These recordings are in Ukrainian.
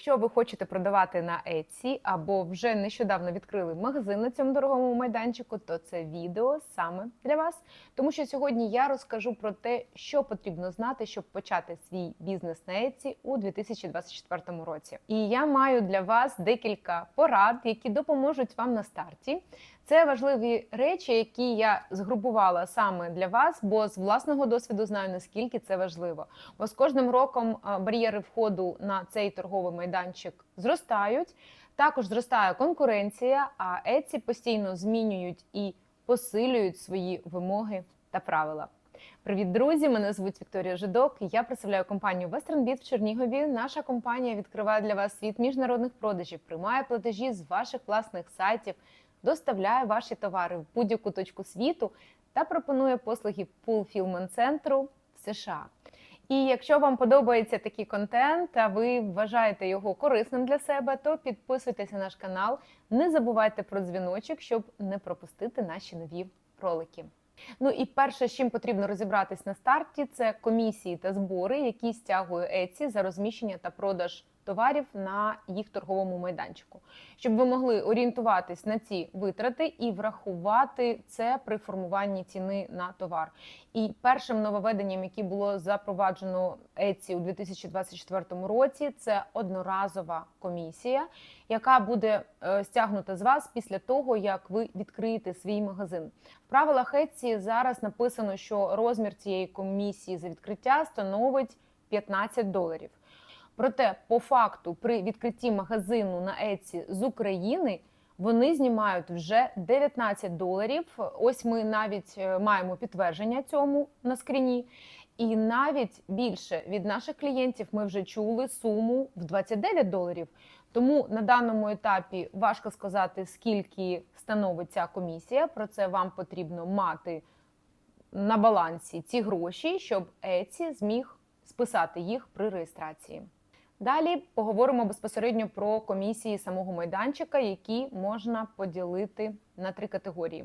Якщо ви хочете продавати на Etsy або вже нещодавно відкрили магазин на цьому дорогому майданчику, то це відео саме для вас. Тому що сьогодні я розкажу про те, що потрібно знати, щоб почати свій бізнес на Etsy у 2024 році. І я маю для вас декілька порад, які допоможуть вам на старті. Це важливі речі, які я згрупувала саме для вас, бо з власного досвіду знаю наскільки це важливо. Бо з кожним роком бар'єри входу на цей торговий майданчик зростають. Також зростає конкуренція, а Etsy постійно змінюють і посилюють свої вимоги та правила. Привіт, друзі! Мене звуть Вікторія Жидок. Я представляю компанію WesternBit в Чернігові. Наша компанія відкриває для вас світ міжнародних продажів, приймає платежі з ваших власних сайтів, доставляє ваші товари в будь-яку точку світу та пропонує послуги Fulfillment центру в США. І якщо вам подобається такий контент, а ви вважаєте його корисним для себе, то підписуйтесь на наш канал. Не забувайте про дзвіночок, щоб не пропустити наші нові ролики. Ну і перше, з чим потрібно розібратись на старті, це комісії та збори, які стягує Etsy за розміщення та продаж товарів на їх торговому майданчику, щоб ви могли орієнтуватись на ці витрати і врахувати це при формуванні ціни на товар. І першим нововведенням, яке було запроваджено Etsy у 2024 році, це одноразова комісія, яка буде е, стягнута з вас після того, як ви відкриєте свій магазин. В правилах Etsy зараз написано, що розмір цієї комісії за відкриття становить 15 доларів. Проте, по факту, при відкритті магазину на Etsy з України вони знімають вже 19 доларів. Ось ми навіть е, маємо підтвердження цьому на скріні. І навіть більше від наших клієнтів ми вже чули суму в 29 доларів. Тому на даному етапі важко сказати, скільки становить ця комісія. Про це вам потрібно мати на балансі ці гроші, щоб Etsy зміг списати їх при реєстрації. Далі поговоримо безпосередньо про комісії самого майданчика, які можна поділити на три категорії.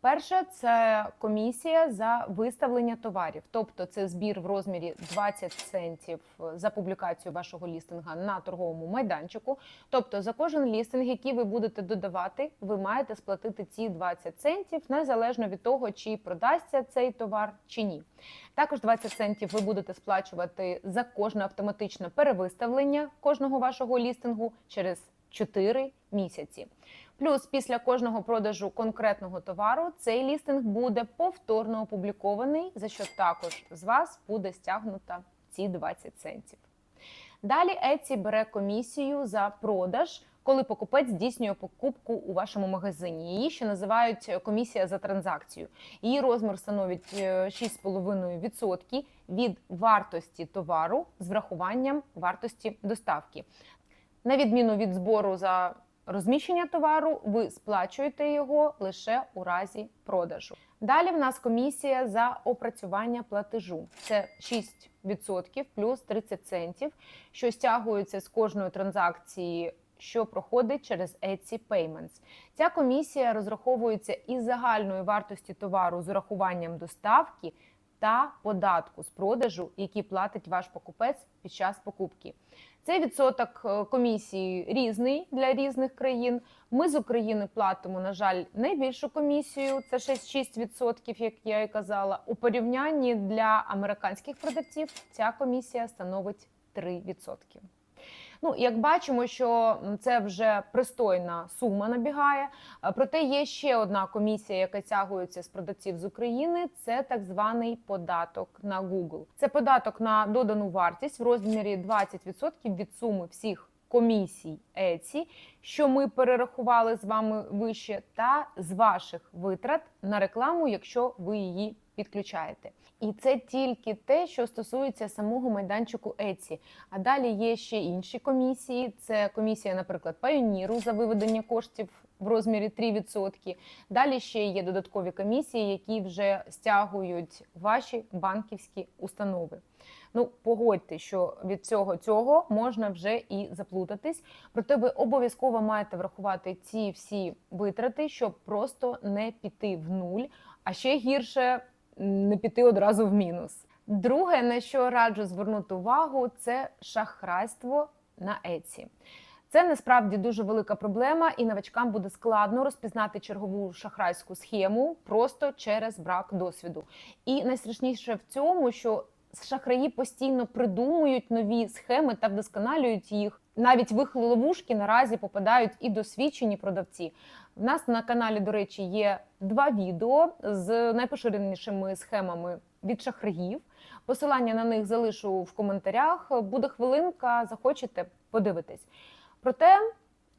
Перша це комісія за виставлення товарів, тобто це збір в розмірі 20 центів за публікацію вашого лістинга на торговому майданчику. Тобто за кожен лістинг, який ви будете додавати, ви маєте сплатити ці 20 центів незалежно від того, чи продасться цей товар чи ні. Також 20 центів ви будете сплачувати за кожне автоматичне перевиставлення кожного вашого лістингу через 4 місяці. Плюс після кожного продажу конкретного товару цей лістинг буде повторно опублікований, за що також з вас буде стягнута ці 20 центів. Далі Etsy бере комісію за продаж, коли покупець здійснює покупку у вашому магазині. Її ще називають комісія за транзакцію. Її розмір становить 6,5% від вартості товару з врахуванням вартості доставки. На відміну від збору за розміщення товару, ви сплачуєте його лише у разі продажу. Далі в нас комісія за опрацювання платежу. Це 6% плюс 30 центів, що стягується з кожної транзакції. Що проходить через Etsy Payments. Ця комісія розраховується із загальної вартості товару з урахуванням доставки та податку з продажу, який платить ваш покупець під час покупки. Цей відсоток комісії різний для різних країн. Ми з України платимо, на жаль, найбільшу комісію це 6%, як я і казала. У порівнянні для американських продавців ця комісія становить 3%. Ну, як бачимо, що це вже пристойна сума набігає. Проте є ще одна комісія, яка тягується з продавців з України. Це так званий податок на Google. Це податок на додану вартість в розмірі 20% від суми всіх комісій Etsy, що ми перерахували з вами вище, та з ваших витрат на рекламу, якщо ви її підключаєте. І це тільки те, що стосується самого майданчику Etsy. А далі є ще інші комісії. Це комісія, наприклад, Payoneer за виведення коштів в розмірі 3%. Далі ще є додаткові комісії, які вже стягують ваші банківські установи. Ну, погодьте, що від цього цього можна вже і заплутатись. Проте ви обов'язково маєте врахувати ці всі витрати, щоб просто не піти в нуль, а ще гірше не піти одразу в мінус. Друге, на що раджу звернути увагу, це шахрайство на Etsy. Це насправді дуже велика проблема, і новачкам буде складно розпізнати чергову шахрайську схему просто через брак досвіду. І найстрашніше в цьому, що шахраї постійно придумують нові схеми та вдосконалюють їх. Навіть в їх ловушки наразі попадають і досвідчені продавці. В нас на каналі, до речі, є два відео з найпоширенішими схемами від шахраїв. Посилання на них залишу в коментарях. Буде хвилинка, захочете подивитись. Проте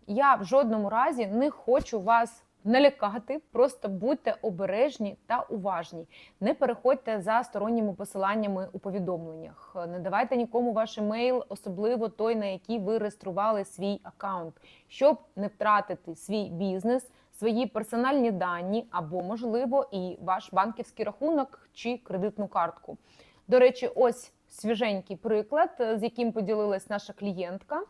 я в жодному разі не хочу вас налякати, просто будьте обережні та уважні. Не переходьте за сторонніми посиланнями у повідомленнях. Не давайте нікому ваш емейл, особливо той, на який ви реєстрували свій аккаунт, щоб не втратити свій бізнес, свої персональні дані або, можливо, і ваш банківський рахунок чи кредитну картку. До речі, ось свіженький приклад, з яким поділилась наша клієнтка.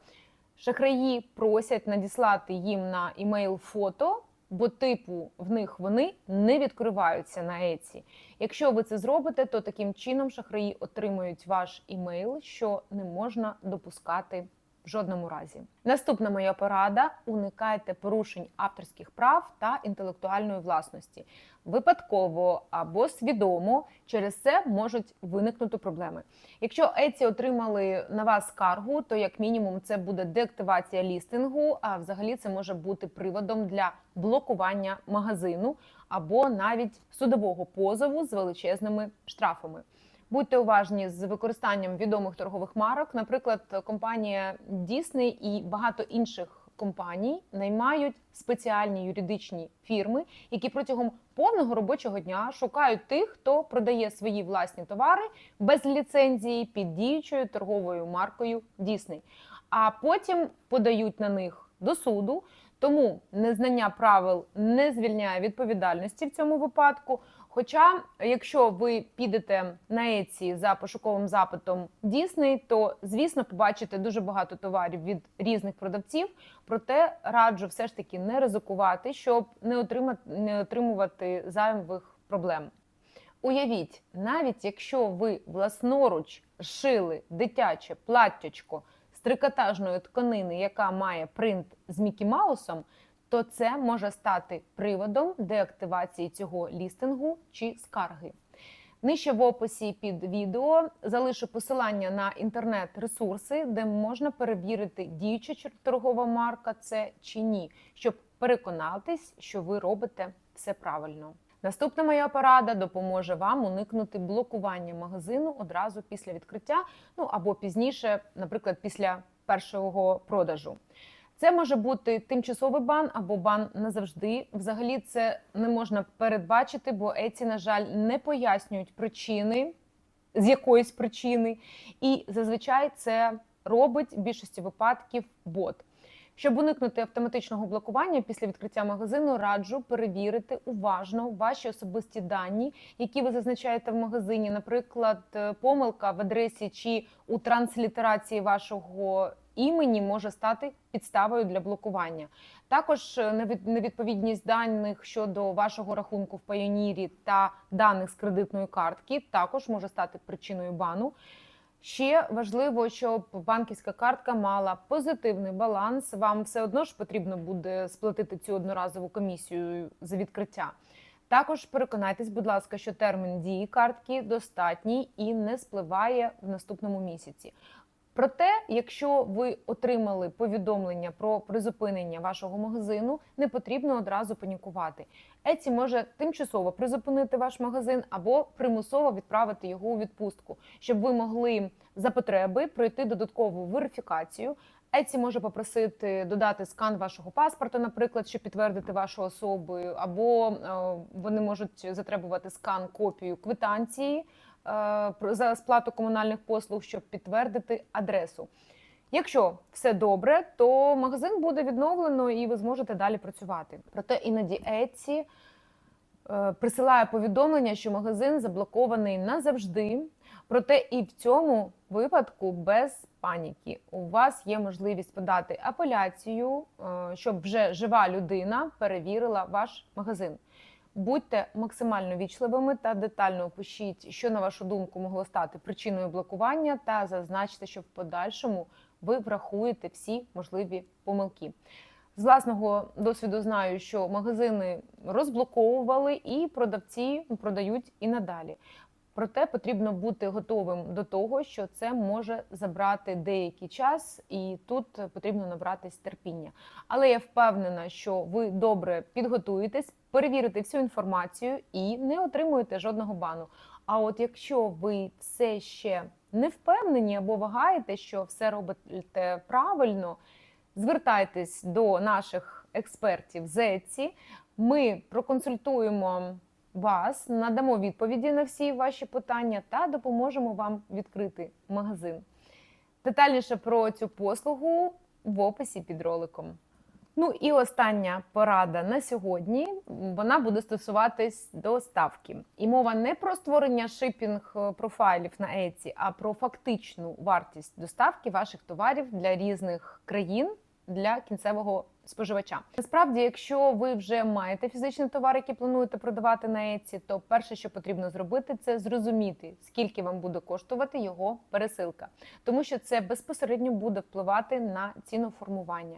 Шахраї просять надіслати їм на імейл фото, бо типу в них вони не відкриваються на Еці. Якщо ви це зробите, то таким чином шахраї отримують ваш імейл, що не можна допускати жодному разі. Наступна моя порада: уникайте порушень авторських прав та інтелектуальної власності. Випадково або свідомо через це можуть виникнути проблеми. Якщо Еці отримали на вас скаргу, то як мінімум це буде деактивація лістингу, а взагалі це може бути приводом для блокування магазину або навіть судового позову з величезними штрафами. Будьте уважні з використанням відомих торгових марок. Наприклад, компанія Disney і багато інших компаній наймають спеціальні юридичні фірми, які протягом повного робочого дня шукають тих, хто продає свої власні товари без ліцензії під діючою торговою маркою Disney. А потім подають на них до суду. Тому незнання правил не звільняє відповідальності в цьому випадку. Хоча, якщо ви підете на Еці за пошуковим запитом Disney, то звісно побачите дуже багато товарів від різних продавців. Проте раджу все ж таки не ризикувати, щоб не отримати не отримувати зайвих проблем. Уявіть, навіть якщо ви власноруч шили дитяче платтячко трикотажної тканини, яка має принт з Мікі Маусом, то це може стати приводом деактивації цього лістингу чи скарги. Нижче в описі під відео залишу посилання на інтернет-ресурси, де можна перевірити, діюча торгова марка це чи ні, щоб переконатись, що ви робите все правильно. Наступна моя порада допоможе вам уникнути блокування магазину одразу після відкриття, ну або пізніше, наприклад, після першого продажу. Це може бути тимчасовий бан або бан назавжди. Взагалі це не можна передбачити, бо еці, на жаль, не пояснюють причини з якоїсь причини, і зазвичай це робить в більшості випадків бот. Щоб уникнути автоматичного блокування після відкриття магазину, раджу перевірити уважно ваші особисті дані, які ви зазначаєте в магазині, наприклад, е, помилка в адресі чи у транслітерації вашого імені може стати підставою для блокування. Також е, невідповідність даних щодо вашого рахунку в Payoneer та даних з кредитної картки також може стати причиною бану. Ще важливо, щоб банківська картка мала позитивний баланс. Вам все одно ж потрібно буде сплатити цю одноразову комісію за відкриття. Також переконайтесь, будь ласка, що термін дії картки достатній і не спливає в наступному місяці. Проте, якщо ви отримали повідомлення про призупинення вашого магазину, не потрібно одразу панікувати. Еці може тимчасово призупинити ваш магазин або примусово відправити його у відпустку, щоб ви могли за потреби пройти додаткову верифікацію. Еці може попросити додати скан вашого паспорта, наприклад, щоб підтвердити вашу особу, або е, вони можуть затребувати скан копію квитанції. Е, за сплату комунальних послуг, щоб підтвердити адресу. Якщо все добре, то магазин буде відновлено і ви зможете далі працювати. Проте іноді Etsy е, присилає повідомлення, що магазин заблокований назавжди. Проте і в цьому випадку без паніки у вас є можливість подати апеляцію, е, щоб вже жива людина перевірила ваш магазин. Будьте максимально вічливими та детально опишіть, що на вашу думку могло стати причиною блокування, та зазначте, що в подальшому ви врахуєте всі можливі помилки. З власного досвіду знаю, що магазини розблоковували і продавці продають і надалі. Проте потрібно бути готовим до того, що це може забрати деякий час, і тут потрібно набратись терпіння. Але я впевнена, що ви добре підготуєтесь, перевірите всю інформацію і не отримуєте жодного бану. А от якщо ви все ще не впевнені або вагаєте, що все робите правильно, звертайтесь до наших експертів з Etsy. Ми проконсультуємо вас, надамо відповіді на всі ваші питання та допоможемо вам відкрити магазин. Детальніше про цю послугу в описі під роликом. Ну і остання порада на сьогодні. Вона буде стосуватись доставки. І мова не про створення шипінг профайлів на Etsy, а про фактичну вартість доставки ваших товарів для різних країн для кінцевого споживача. Насправді, якщо ви вже маєте фізичний товар, який плануєте продавати на Etsy, то перше, що потрібно зробити, це зрозуміти, скільки вам буде коштувати його пересилка, тому що це безпосередньо буде впливати на ціноформування.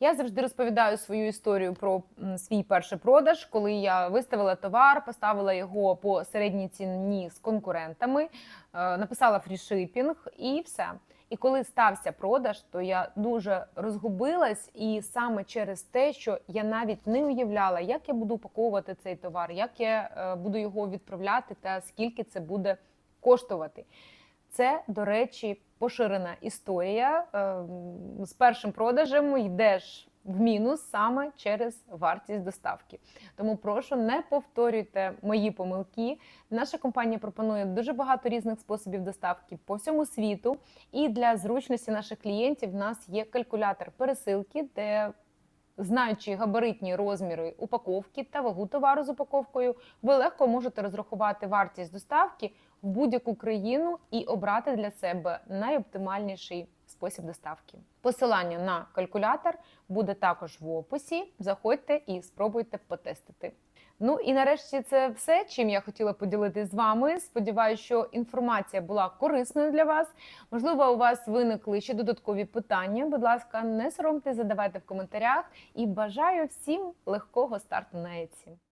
Я завжди розповідаю свою історію про свій перший продаж, коли я виставила товар, поставила його по середній ціні з конкурентами, е, написала фрішипінг і все. І коли стався продаж, то я дуже розгубилась, і саме через те, що я навіть не уявляла, як я буду упаковувати цей товар, як я е, буду його відправляти, та скільки це буде коштувати. Це, до речі, поширена історія. З першим продажем йдеш в мінус саме через вартість доставки. Тому прошу не повторюйте мої помилки. Наша компанія пропонує дуже багато різних способів доставки по всьому світу. І для зручності наших клієнтів в нас є калькулятор пересилки, де Знаючи габаритні розміри упаковки та вагу товару з упаковкою, ви легко можете розрахувати вартість доставки в будь-яку країну і обрати для себе найоптимальніший спосіб доставки. Посилання на калькулятор буде також в описі. Заходьте і спробуйте потестити. Ну і нарешті це все, чим я хотіла поділитися з вами. Сподіваюся, що інформація була корисною для вас. Можливо, у вас виникли ще додаткові питання. Будь ласка, не соромте, задавайте в коментарях і бажаю всім легкого старту на Etsy.